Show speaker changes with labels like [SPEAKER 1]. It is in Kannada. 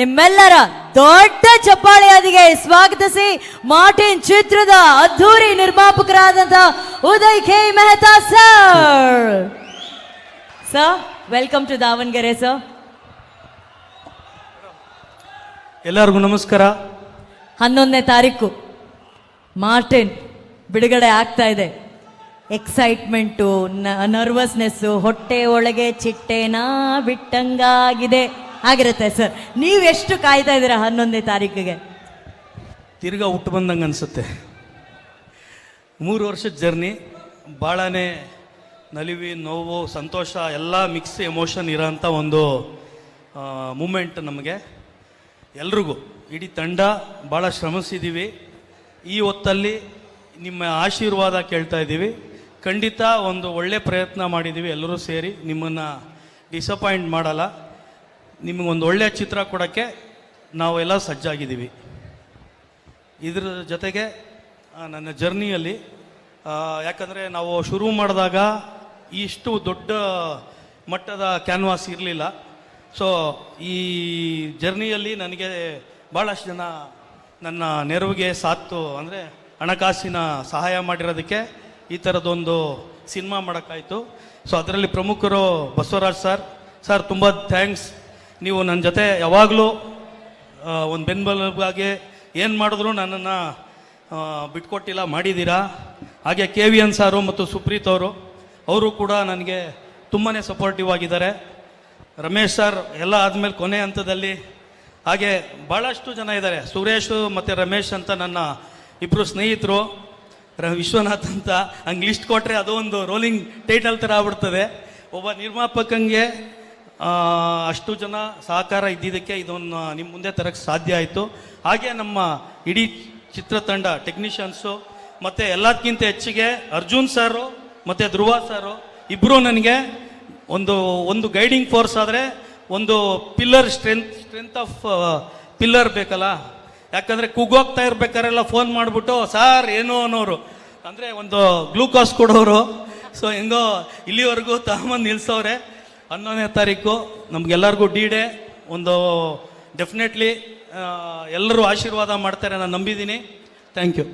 [SPEAKER 1] ನಿಮ್ಮೆಲ್ಲರ ದೊಡ್ಡ ಚಪ್ಪಾಳಿಯಾದಿಗೆ ಸ್ವಾಗತಿಸಿ ಮಾರ್ಟಿನ್ ಚಿತ್ರದ ಅದ್ಧೂರಿ ನಿರ್ಮಾಪಕರಾದಂತ Uday ಖೇ Mehta sir. Sir welcome to Davanagere sir
[SPEAKER 2] ಎಲ್ಲರಿಗೂ ನಮಸ್ಕಾರ.
[SPEAKER 1] ಹನ್ನೊಂದನೇ ತಾರೀಕು. ಮಾರ್ಟಿನ್ ಬಿಡುಗಡೆ ಆಗ್ತಾ ಇದೆ. ಎಕ್ಸೈಟ್ಮೆಂಟು ನರ್ವಸ್ನೆಸ್ಸು ಹೊಟ್ಟೆ ಒಳಗೆ ಚಿಟ್ಟೆನಾ ಬಿಟ್ಟಂಗಾಗಿದೆ. ಆಗಿರುತ್ತೆ ಸರ್ ನೀವೆಷ್ಟು ಕಾಯ್ತಾ ಇದ್ದೀರಾ ಹನ್ನೊಂದನೇ ತಾರೀಕಿಗೆ?
[SPEAKER 2] ತಿರ್ಗಾ ಹುಟ್ಟು ಬಂದಂಗೆ ಅನಿಸುತ್ತೆ. ಮೂರು ವರ್ಷದ ಜರ್ನಿ ಭಾಳನೇ ನಲಿವಿ, ನೋವು, ಸಂತೋಷ, ಎಲ್ಲ ಮಿಕ್ಸ್ ಎಮೋಷನ್ ಇರೋಂಥ ಒಂದು ಮೂಮೆಂಟ್ ನಮಗೆ. ಎಲ್ರಿಗೂ, ಇಡೀ ತಂಡ ಭಾಳ ಶ್ರಮಿಸಿದ್ದೀವಿ ಈ ಹೊತ್ತಲ್ಲಿ ನಿಮ್ಮ ಆಶೀರ್ವಾದ ಕೇಳ್ತಾ ಇದ್ದೀವಿ. ಖಂಡಿತ ಒಂದು ಒಳ್ಳೆ ಪ್ರಯತ್ನ ಮಾಡಿದ್ದೀವಿ ಎಲ್ಲರೂ ಸೇರಿ. ನಿಮ್ಮನ್ನು ಡಿಸಪಾಯಿಂಟ್ ಮಾಡಲ್ಲ. ನಿಮಗೊಂದು ಒಳ್ಳೆಯ ಚಿತ್ರ ಕೊಡೋಕ್ಕೆ ನಾವೆಲ್ಲ ಸಜ್ಜಾಗಿದ್ದೀವಿ. ಇದ್ರ ಜೊತೆಗೆ ನನ್ನ ಜರ್ನಿಯಲ್ಲಿ ಯಾಕಂದರೆ ನಾವು ಶುರು ಮಾಡಿದಾಗ ಇಷ್ಟು ದೊಡ್ಡ ಮಟ್ಟದ ಕ್ಯಾನ್ವಾಸ್ ಇರಲಿಲ್ಲ. ಸೊ ಈ ಜರ್ನಿಯಲ್ಲಿ ನನಗೆ ಭಾಳಷ್ಟು ಜನ ನನ್ನ ನೆರವಿಗೆ ಸಾತ್ತು, ಅಂದರೆ ಹಣಕಾಸಿನ ಸಹಾಯ ಮಾಡಿರೋದಕ್ಕೆ ಈ ಥರದೊಂದು ಸಿನಿಮಾ ಮಾಡೋಕ್ಕಾಯಿತು. ಸೊ ಅದರಲ್ಲಿ ಪ್ರಮುಖರು ಬಸವರಾಜ್ ಸರ್. ಸರ್, ತುಂಬ ಥ್ಯಾಂಕ್ಸ್. ನೀವು ನನ್ನ ಜೊತೆ ಯಾವಾಗಲೂ ಒಂದು ಬೆನ್ಬಲವಾಗಿ ಏನು ಮಾಡಿದ್ರು ನನ್ನನ್ನು ಬಿಟ್ಕೊಟ್ಟಿಲ್ಲ ಮಾಡಿದ್ದೀರಾ ಹಾಗೆ ಕೆ ವಿ ಎನ್ ಸಾರು ಮತ್ತು ಸುಪ್ರೀತ್ ಅವರು ಅವರು ಕೂಡ ನನಗೆ ತುಂಬಾ ಸಪೋರ್ಟಿವ್ ಆಗಿದ್ದಾರೆ. ರಮೇಶ್ ಸರ್ ಎಲ್ಲ ಆದಮೇಲೆ ಕೊನೆ ಹಂತದಲ್ಲಿ, ಹಾಗೆ ಭಾಳಷ್ಟು ಜನ ಇದ್ದಾರೆ. ಸುರೇಶ್ ಮತ್ತು ರಮೇಶ್ ಅಂತ ನನ್ನ ಇಬ್ಬರು ಸ್ನೇಹಿತರು, ರ, ವಿಶ್ವನಾಥ್ ಅಂತ, ಹಂಗೆ ಲಿಸ್ಟ್ ಕೊಟ್ಟರೆ ಅದು ಒಂದು ರೋಲಿಂಗ್ ಟೈಟಲ್ ಥರ ಆಗ್ಬಿಡ್ತದೆ. ಒಬ್ಬ ನಿರ್ಮಾಪಕಂಗೆ ಅಷ್ಟು ಜನ ಸಹಕಾರ ಇದ್ದಿದ್ದಕ್ಕೆ ಇದೊಂದು ನಿಮ್ಮ ಮುಂದೆ ತರಕ್ಕೆ ಸಾಧ್ಯ ಆಯಿತು. ಹಾಗೆ ನಮ್ಮ ಇಡೀ ಚಿತ್ರತಂಡ ಟೆಕ್ನಿಷಿಯನ್ಸು ಮತ್ತು ಎಲ್ಲದಕ್ಕಿಂತ ಹೆಚ್ಚಿಗೆ ಅರ್ಜುನ್ ಸರು ಮತ್ತು ಧ್ರುವ ಸರು ಇಬ್ಬರು ನನಗೆ ಒಂದು ಒಂದು ಗೈಡಿಂಗ್ ಫೋರ್ಸ್ ಆದರೆ ಒಂದು pillar strength strength of pillar ಬೇಕಲ್ಲ? ಯಾಕಂದರೆ ಕುಗ್ಗೋಗ್ತಾ ಇರ್ಬೇಕಾರೆಲ್ಲ ಫೋನ್ ಮಾಡಿಬಿಟ್ಟು ಸಾರ್ ಏನು ಅನ್ನೋರು. ಅಂದರೆ ಒಂದು ಗ್ಲೂಕೋಸ್ ಕೊಡೋರು. ಸೊ ಹೆಂಗೋ ಇಲ್ಲಿವರೆಗೂ ತಗೊಂಬಂದು ನಿಲ್ಸವ್ರೆ. ಹನ್ನೊಂದನೇ ತಾರೀಕು ನಮ್ಗೆಲ್ಲರಿಗೂ ಡಿ ಡೇ ಒಂದು ಡೆಫಿನೆಟ್ಲಿ ಎಲ್ಲರೂ ಆಶೀರ್ವಾದ ಮಾಡ್ತಾರೆ ನಾನು ನಂಬಿದ್ದೀನಿ. Thank you